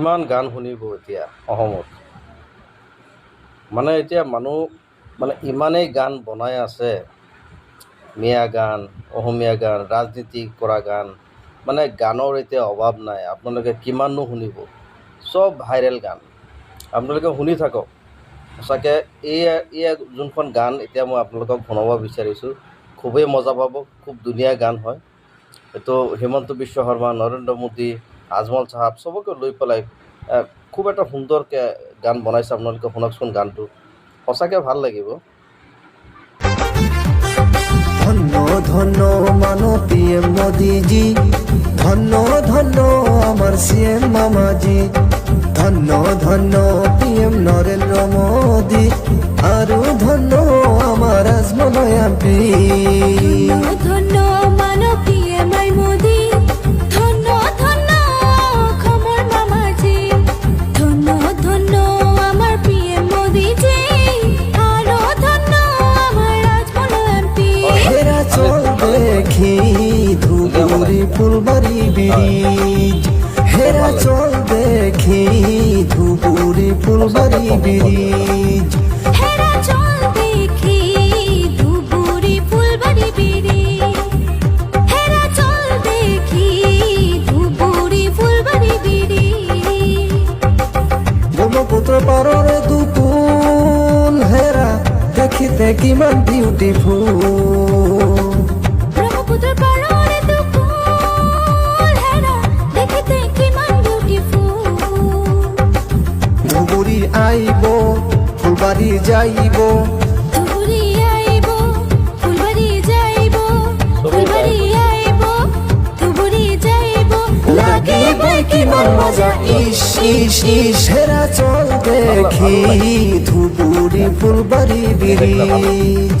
কিমান গান শুনিব এতিয়া অসমত? মানে এতিয়া মানুহ মানে ইমানেই গান বনাই আছে। মিয়া গান, অসমীয়া গান, ৰাজনীতি কৰা গান মানে গানৰ এতিয়া অভাৱ নাই। আপোনালোকে কিমাননো শুনিব? চব ভাইৰেল গান। আপোনালোকে শুনি থাকক। সঁচাকৈ এই এই যোনখন গান এতিয়া মই আপোনালোকক শুনাব বিচাৰিছোঁ, খুবেই মজা পাব, খুব ধুনীয়া গান হয়। এইটো হিমন্ত বিশ্ব শৰ্মা, নৰেন্দ্ৰ মোদী আজমল চাহাব চবকে লৈ পেলাই খুব এটা সুন্দৰকৈ গান বনাইছে আপোনালোকে শুনকচোন গানটো। সঁচাকৈ ভালো লাগিব। ধন্য ধন্য মানো পিএম মোদিজি। ধন্য ধন্য আমার সিএম মামাজি। ধন্য ধন্য পি এম নরেন্দ্র মোদী। আরও ধন্য আমার আজমল এমপি হেরা চল দেখি ধুবুরি ফুলবাড়ি ব্রিজ। হেৰা চল দেখি ধুবুৰী ফুলবাৰী বিৰি হেৰা চল দেখি ধুবুৰী ফুলবাৰী বিৰি ব্রহ্মপুত্র পাররে দুপুল হেরা দেখিতে কিমান বিউটিফুল ধুবুরি আইব ফুলবাড়ি যাইব। ধুবুৰী আহিব ফুলবাৰী যাইব ফুলবাৰী আহিব ধুবুৰী যাইব। লাগিব কিমান মজা ইস ইস ইস হেরা চল দেখি। ধুবুরি ফুলবাড়ি ব্রিজ।